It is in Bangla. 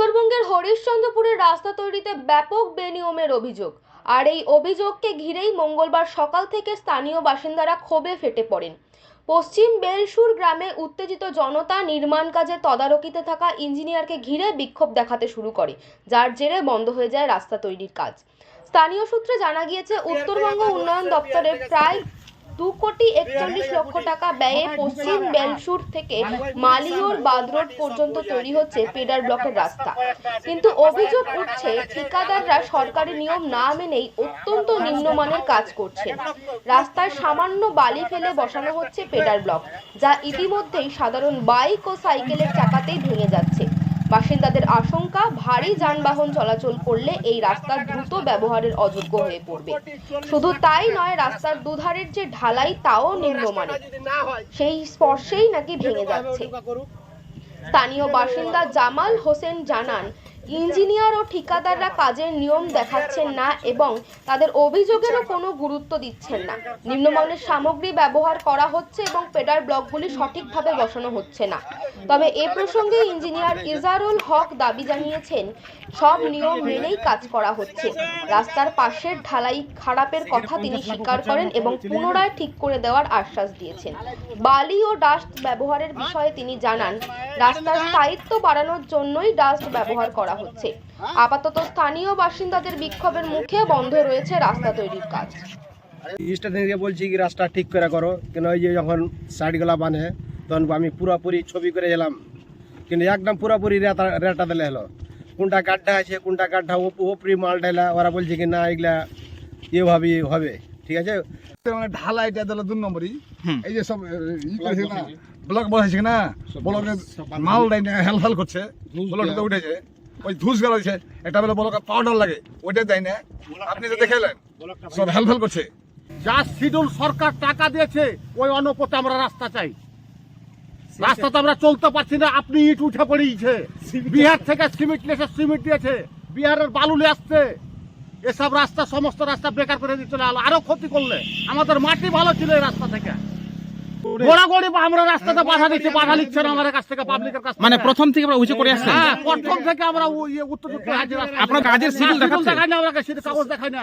উত্তরবঙ্গের হরিশ্চন্দ্রপুরের রাস্তা তৈরিতে ব্যাপক বেনিয়মের অভিযোগ। আর এই অভিযোগকে ঘিরেই মঙ্গলবার সকাল থেকে স্থানীয় বাসিন্দারা ক্ষোভে ফেটে পড়েন। পশ্চিম বেলসুর গ্রামে উত্তেজিত জনতা নির্মাণ কাজে তদারকিতে থাকা ইঞ্জিনিয়ারকে ঘিরে বিক্ষোভ দেখাতে শুরু করে যার জেরে বন্ধ হয়ে যায় রাস্তা তৈরির কাজ। স্থানীয় সূত্রে জানা গিয়েছে উত্তরবঙ্গ উন্নয়ন দপ্তরের প্রায় দু কোটি একচল্লিশ লক্ষ টাকা ব্যয়ে পশ্চিম বেলসুর থেকে মালিয়র বাদরোড পর্যন্ত তৈরি হচ্ছে পেডার ব্লকের রাস্তা। কিন্তু অভিযোগ উঠছে, ঠিকাদাররা সরকারি নিয়ম না মেনেই অত্যন্ত নিম্নমানের কাজ করছে রাস্তায় সামান্য বালি ফেলে বসানো হচ্ছে পেডার ব্লক, যা ইতিমধ্যেই সাধারণ বাইক ও সাইকেলের চাকাতেই ভেঙে যাচ্ছে। বাসিন্দাদের আশঙ্কা, ভারী যানবাহন চলাচল করলে এই রাস্তা দ্রুত ব্যবহারের অযোগ্য হয়ে পড়বে। শুধু তাই নয়, রাস্তার দুধারের যে ঢালাই তাও নিম্নমানের। সেই স্পর্শেই নাকি ভেঙে যাচ্ছে। স্থানীয় বাসিন্দা জামাল হোসেন জানান ইঞ্জিনিয়ার ও ঠিকাদাররা কাজের নিয়ম দেখাচ্ছেন না এবং তাদের অভিযোগেরও কোনো গুরুত্ব দিচ্ছেন না। নিম্নমানের সামগ্রী ব্যবহার করা হচ্ছে এবং পেডার ব্লকগুলি সঠিকভাবে বসানো হচ্ছে না। তবে এ প্রসঙ্গে ইঞ্জিনিয়ার ইজারুল হক দাবি জানিয়েছেন, সব নিয়ম মেনেই কাজ করা হচ্ছে। রাস্তার পাশের ঢালাই খারাপের কথা তিনি স্বীকার করেন এবং পুনরায় ঠিক করে দেওয়ার আশ্বাস দিয়েছেন। বালি ও ডাস্ট ব্যবহারের বিষয়ে তিনি জানান, রাস্তার স্থায়িত্ব বাড়ানোর জন্যই ডাস্ট ব্যবহার করা হচ্ছে। আপাতত স্থানীয় বাসিন্দাদের বিক্ষোভের মুখে বন্ধ রয়েছে রাস্তা তৈরির কাজ। স্টেশনকে বলছি কি রাস্তা ঠিক করে করো। কেন ওই যে যখন সাইডগুলা বানে তখন আমি পুরাপুরি ছবি করে এলাম। কিন্তু একদম পুরাপুরি রেটা রেটা দিলে হলো। কোনটা গাড্ডা আছে কোনটা গাড্ডা ওপরি মাল ঢালা ওরা বলছে কি না এগুলা এভাবেই হবে। ঠিক আছে? মানে ঢালাইটা দিল দু নম্বরই। এই যে সব ই করেছে না ব্লক বসাইছে না ব্লকে মাল দেয় না হেল হেল করছে ব্লকটা উঠেছে। ওই ধুস গেল হয়েছে এটা বেলা ব্লকে পাউডার লাগে ওইটা দেয় না। আপনি তো দেখেলেন সব হেল হেল করছে। যা শিডিউল সরকার টাকা দিয়েছে ওই অনুপাতে আমরা রাস্তা চাই। রাস্তা তো আমরা চলতে পারছি না আপনি ইট উঠে পড়িয়েছে। বিহার থেকে সিমেন্ট লেসে সিমেন্ট দিয়েছে বিহারের বালুলে আসছে। এসব রাস্তা সমস্ত রাস্তা বেকার করে দিয়ে চলে আলো আরও ক্ষতি করলে। আমাদের মাটি ভালো ছিল এই রাস্তা থেকে। গোড়াগড়ি আমরা রাস্তাতে বাধা দিচ্ছি বাধা লিখছে না আমাদের কাছ থেকে পাবলিকের কাছ মানে প্রথম থেকে আমরা উঁচু করে আসছেন? হ্যাঁ প্রথম থেকে আমরা ও ইয়ে উত্তর আপনার কাজের সিভিল দেখাচ্ছে? দেখায় না আমরা কাগজ দেখায় না।